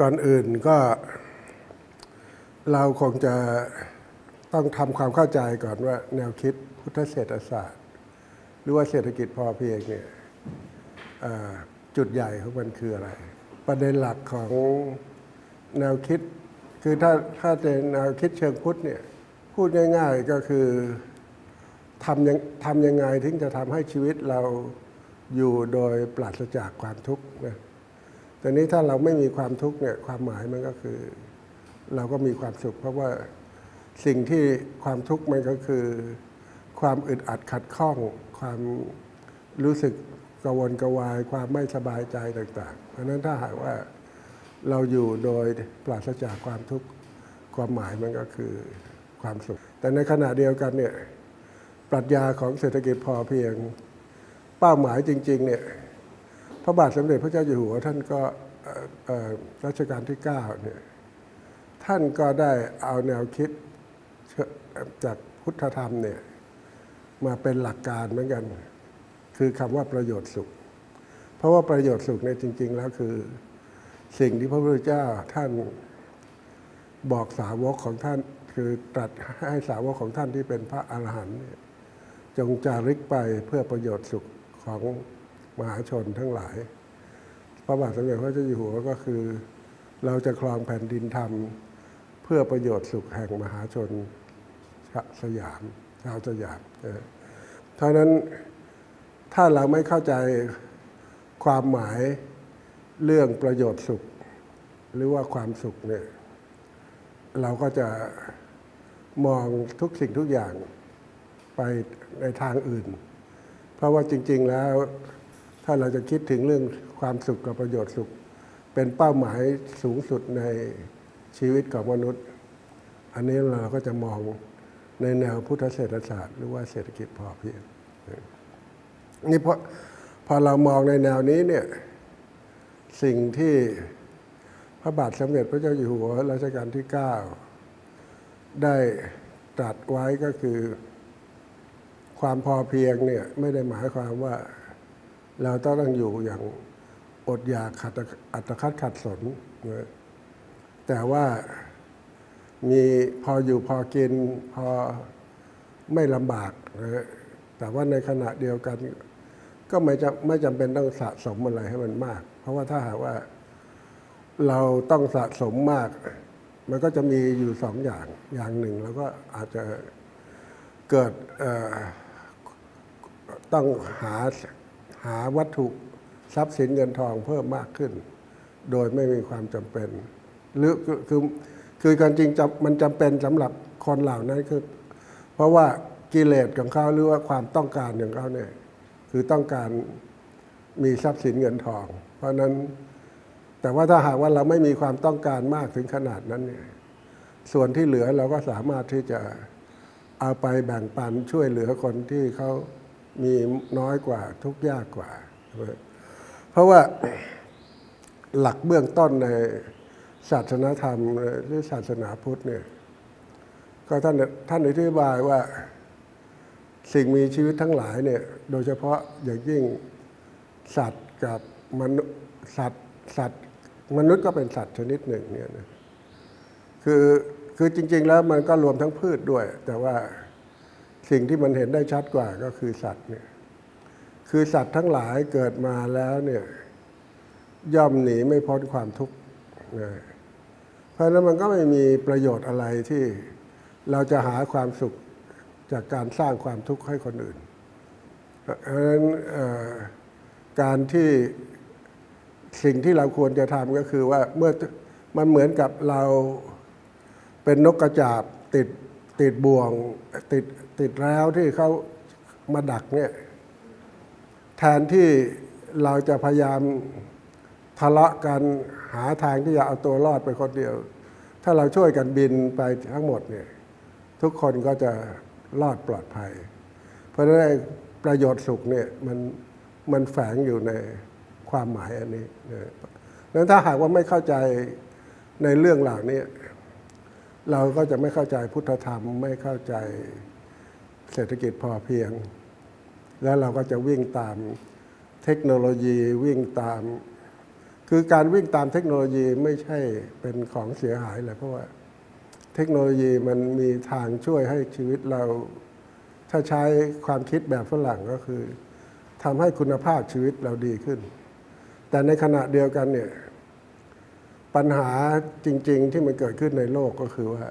ก่อนอื่นก็เราคงจะต้องทำความเข้าใจก่อนว่าแนวคิดพุทธเศรษฐศาสตร์ หรือว่าเศรษฐกิจพอเพียงเนี่ยจุดใหญ่ของมันคืออะไร ประเด็นหลักของแนวคิด คือถ้าถ้าเป็นแนวคิดเชิงพุทธเนี่ยพูดง่าย ๆก็คือทำยังทำยังไงถึงจะทำให้ชีวิตเราอยู่โดยปราศจากความทุกข์นะ ต่นี้ถ้าเราไม่มีความทุกข์เนี่ยความหมายมันก็คือ เราก็มีความสุข เพราะว่าสิ่งที่ความทุกข์มันก็คือ ความอึดอัดขัดข้อง ความรู้สึกกระวนกวาย ความไม่สบายใจต่าง ๆ เพราะนั้นถ้าหากว่าเราอยู่โดยปราศจากความทุกข์ความหมายมันก็คือความสุข แต่ในขณะเดียวกันเนี่ยปรัชญาของเศรษฐกิจพอเพียง เป้าหมายจริง ๆ เนี่ย พระบาทสมเด็จพระเจ้าอยู่หัวท่านก็รัชกาลที่9เนี่ยท่านก็ได้เอาแนวคิดจากพุทธธรรมเนี่ยมาเป็นหลักการเหมือนกัน คือคำว่าประโยชน์สุข เพราะว่าประโยชน์สุขเนี่ยจริง ๆ แล้วคือสิ่งที่พระพุทธเจ้าท่านบอกสาวกของท่าน คือตรัสให้สาวกของท่านที่เป็นพระอรหันต์เนี่ยจงจาริกไปเพื่อประโยชน์สุขของ มหาชนทั้งหลาย พระบาทสมเด็จพระเจ้าอยู่หัวก็คือ เราจะครองแผ่นดินธรรม เพื่อประโยชน์สุขแห่งมหาชนชะสยามชาวสยามเท่านั้นถ้าเราไม่เข้าใจความหมายเรื่องประโยชน์สุข หรือว่าความสุขเนี่ยเราก็จะมองทุกสิ่งทุกอย่างไปในทางอื่น เพราะว่าจริง ๆแล้ว ถ้าเราจะคิดถึงเรื่องความสุขกับประโยชน์สุข เป็นเป้าหมายสูงสุดในชีวิตของมนุษย์ อันนี้เราก็จะมองในแนวพุทธเศรษฐศาสตร์หรือว่าเศรษฐกิจพอเพียงนี่พอพอเรามองในแนวนี้เนี่ยสิ่งที่พระบาทสมเด็จพระเจ้าอยู่หัวรัชกาลที่ 9 ได้ตรัสไว้ก็คือ ความพอเพียงเนี่ยไม่ได้หมายความว่า เราต้องอยู่อย่างอดอยากขัดอัตคัดขัดสนนะแต่ว่ามีพออยู่พอกินพอไม่ลำบากนะแต่ว่าในขณะเดียวกัน ก็ไม่จะไม่จำเป็นต้องสะสมอะไรให้มันมาก เพราะว่าถ้าหากว่าเราต้องสะสมมาก มันก็จะมีอยู่สองอย่างอย่างหนึ่งแล้วก็อาจจะเกิดต้องหา หาวัตถุทรัพย์สินเงินทองเพิ่มมากขึ้น โดยไม่มีความจำเป็น หรือคือคือการจริงมันจำเป็นสำหรับคนเหล่านั้นคือ เพราะว่ากิเลสของเขาหรือว่าความต้องการของเขาเนี่ยคือต้องการมีทรัพย์สินเงินทอง เพราะนั้นแต่ว่าถ้าหากว่าเราไม่มีความต้องการมากถึงขนาดนั้นเนี่ยส่วนที่เหลือเราก็สามารถที่จะเอาไปแบ่งปันช่วยเหลือคนที่เขา มีน้อยกว่าทุกยากกว่า เพราะว่าหลักเบื้องต้นในศาสนาธรรมหรือศาสนาพุทธเนี่ยก็ท่านท่านอธิบายว่าสิ่งมีชีวิตทั้งหลายเนี่ยโดยเฉพาะอย่างยิ่งสัตว์กับมนุษย์สัตว์สัตว์มนุษย์ก็เป็นสัตว์ชนิดหนึ่งเนี่ยนะคือคือจริง ๆ แล้วมันก็รวมทั้งพืชด้วย แต่ว่า สิ่งที่มันเห็นได้ชัดกว่าก็คือสัตว์เนี่ยคือสัตว์ทั้งหลายเกิดมาแล้วเนี่ยย่อมหนีไม่พ้นความทุกข์นะเพราะนั้นมันก็ไม่มีประโยชน์อะไรที่เราจะหาความสุขจากการสร้างความทุกข์ให้คนอื่นเพราะฉะนั้นการที่สิ่งที่เราควรจะทำก็คือว่าเมื่อมันเหมือนกับเราเป็นนกกระจาบติด ติดบ่วงติดติดแล้วที่เขามาดักเนี่ยแทนที่เราจะพยายามทะเลาะกันหาทางที่จะเอาตัวรอดไปคนเดียว ถ้าเราช่วยกันบินไปทั้งหมดเนี่ยทุกคนก็จะรอดปลอดภัย เพราะฉะนั้นไอ้ประโยชน์สุขเนี่ยมันมันแฝงอยู่ในความหมายอันนี้นะนั้นถ้าหากว่าไม่เข้าใจในเรื่องเหล่านี้ เราก็จะไม่เข้าใจพุทธธรรมไม่เข้าใจเศรษฐกิจพอเพียง แล้วเราก็จะวิ่งตามเทคโนโลยีวิ่งตาม คือการวิ่งตามเทคโนโลยีไม่ใช่เป็นของเสียหายเลยเพราะว่าเทคโนโลยีมันมีทางช่วยให้ชีวิตเราถ้าใช้ความคิดแบบฝรั่งก็คือทำให้คุณภาพชีวิตเราดีขึ้น แต่ในขณะเดียวกันเนี่ย ปัญหาจริง ๆ ที่มันเกิดขึ้นในโลกก็คือว่า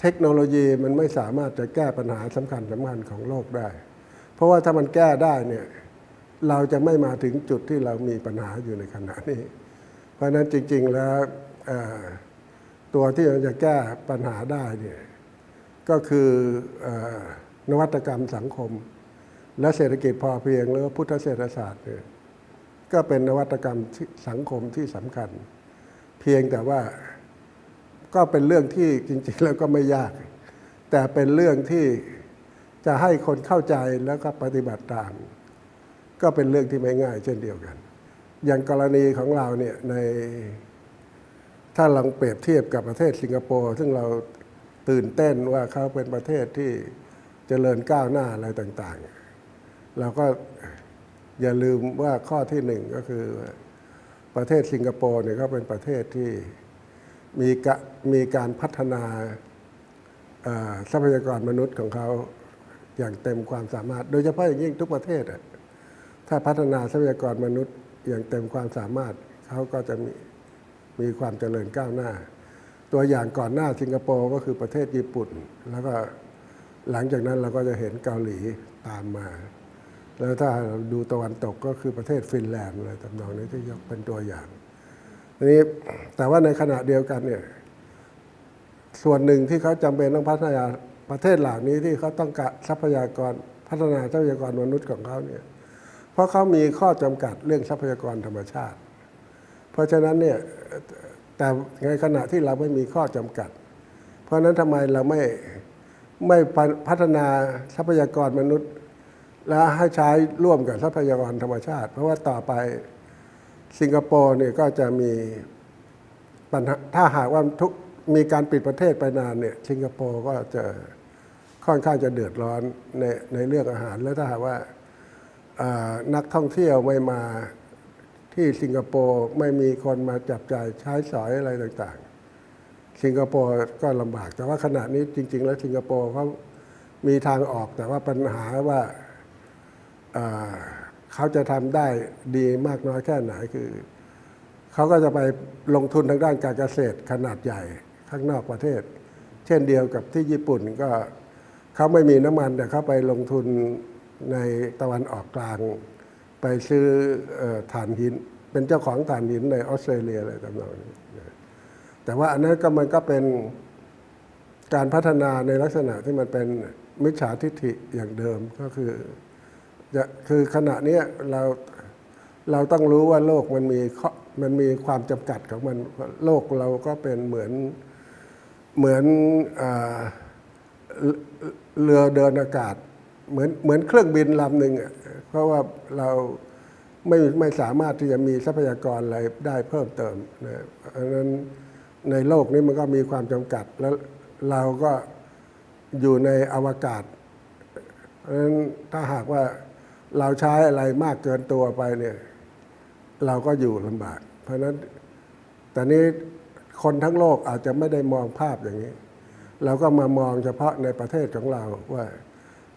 เทคโนโลยีมันไม่สามารถจะแก้ปัญหาสำคัญสำคัญของโลกได้ เพราะว่าถ้ามันแก้ได้เนี่ยเราจะไม่มาถึงจุดที่เรามีปัญหาอยู่ในขณะนี้ เพราะนั้นจริง ๆแล้วตัวที่เราจะแก้ปัญหาได้เนี่ยก็คืออนวัตกรรมสังคม และเศรษฐกิจพอเพียงหรือว่าพุทธเศรษฐศาสตร์เนี่ยก็เป็นนวัตกรรมสังคมที่สำคัญ เพียงแต่ว่าก็เป็นเรื่องที่จริงๆแล้วก็ไม่ยาก แต่เป็นเรื่องที่จะให้คนเข้าใจแล้วก็ปฏิบัติตาม ก็เป็นเรื่องที่ไม่ง่ายเช่นเดียวกัน อย่างกรณีของเราเนี่ยในถ้าลองเปรียบเทียบกับประเทศสิงคโปร์ซึ่งเราตื่นเต้นว่าเขาเป็นประเทศที่เจริญก้าวหน้าอะไรต่าง ๆ เราก็อย่าลืมว่าข้อที่หนึ่งก็คือ ประเทศสิงคโปร์เนี่ยเขาเป็นประเทศที่มีกมีการพัฒนาทรัพยากรมนุษย์ของเขาอย่างเต็มความสามารถ โดยเฉพาะอย่างยิ่งทุกประเทศอะถ้าพัฒนาทรัพยากรมนุษย์อย่างเต็มความสามารถเขาก็จะมีมีความเจริญก้าวหน้า ตัวอย่างก่อนหน้าสิงคโปร์ก็คือประเทศญี่ปุ่น แล้วก็หลังจากนั้นเราก็จะเห็นเกาหลีตามมา แล้วถ้าเราดูตะวันตกก็คือประเทศฟินแลนด์อะไรตำนองนี้ที่ยกเป็นตัวอย่างนี้แต่ว่าในขณะเดียวกันเนี่ยส่วนหนึ่งที่เขาจำเป็นต้องพัฒนาประเทศเหล่านี้ที่เขาต้องการทรัพยากรพัฒนาทรัพยากรมนุษย์ของเขาเนี่ยเพราะเขามีข้อจำกัดเรื่องทรัพยากรธรรมชาติ เพราะฉะนั้นเนี่ยแต่ในขณะที่เราไม่มีข้อจำกัด เพราะฉะนั้นทำไมเราไม่ไม่พัฒนาทรัพยากรมนุษย์ และให้ใช้ร่วมกับทรัพยากรธรรมชาติ เพราะว่าต่อไปสิงคโปร์เนี่ยก็จะมีปัญหาถ้าหากว่าทุกมีการปิดประเทศไปนานเนี่ยสิงคโปร์ก็จะค่อนข้างจะเดือดร้อนในในเรื่องอาหาร แล้วถ้าหากว่านักท่องเที่ยวไม่มาที่สิงคโปร์ไม่มีคนมาจับจ่ายใช้สอยอะไรต่างๆ สิงคโปร์ก็ลำบาก แต่ว่าขณะนี้จริง ๆ แล้วสิงคโปร์เขามีทางออกแต่ว่าปัญหาว่า เขาจะทำได้ดีมากน้อยแค่ไหนคือ เขาก็จะไปลงทุนทางด้านการเกษตรขนาดใหญ่ข้างนอกประเทศ เช่นเดียวกับที่ญี่ปุ่นก็เขาไม่มีน้ำมันแต่เขาไปลงทุนในตะวันออกกลาง ไปซื้อถ่านหิน เป็นเจ้าของถ่านหินในออสเตรเลียอะไรต่างๆนี้แต่ว่าอันนั้นก็มันก็เป็นการพัฒนาในลักษณะที่มันเป็นมิจฉาทิฐิอย่างเดิมก็คือ คือขณะนี้เราเราต้องรู้ว่าโลกมันมีมันมีความจำกัดของมันโลกเราก็เป็นเหมือนเหมือนอเรือเดินอากาศ เหมือนเหมือนเครื่องบินลำหนึ่งเพราะว่าเราไม่ไม่สามารถที่จะมีทรัพยากรอะไรได้เพิ่มเติมนะเพราะนั้นในโลกนี้มันก็มีความจำกัดแล้วเราก็อยู่ในอวกาศเพราะนั้นถ้าหากว่า เราใช้อะไรมากเกินตัวไปเนี่ย เราก็อยู่ลำบาก เพราะฉะนั้นแต่นี้คนทั้งโลกอาจจะไม่ได้มองภาพอย่างนี้ เราก็มามองเฉพาะในประเทศของเราว่า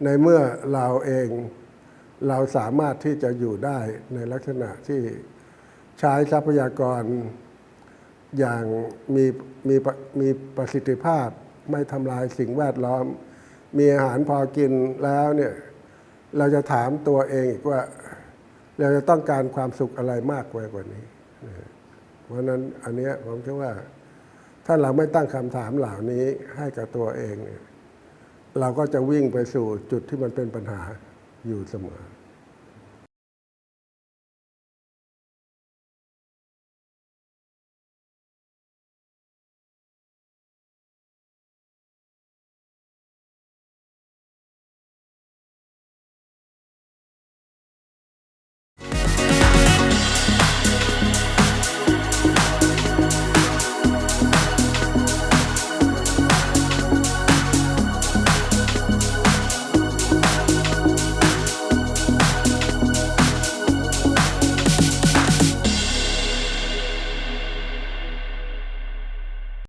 ในเมื่อเราเองเราสามารถที่จะอยู่ได้ในลักษณะที่ใช้ทรัพยากรอย่างมีมีมีประสิทธิภาพไม่ทำลายสิ่งแวดล้อม มีอาหารพอกินแล้วเนี่ย เราจะถามตัวเองอีกว่า เราจะต้องการความสุขอะไรมากกว่านี้ เพราะนั้นอันเนี้ยผมคิดว่า ถ้าเราไม่ตั้งคำถามเหล่านี้ให้กับตัวเอง เราก็จะวิ่งไปสู่จุดที่มันเป็นปัญหาอยู่เสมอ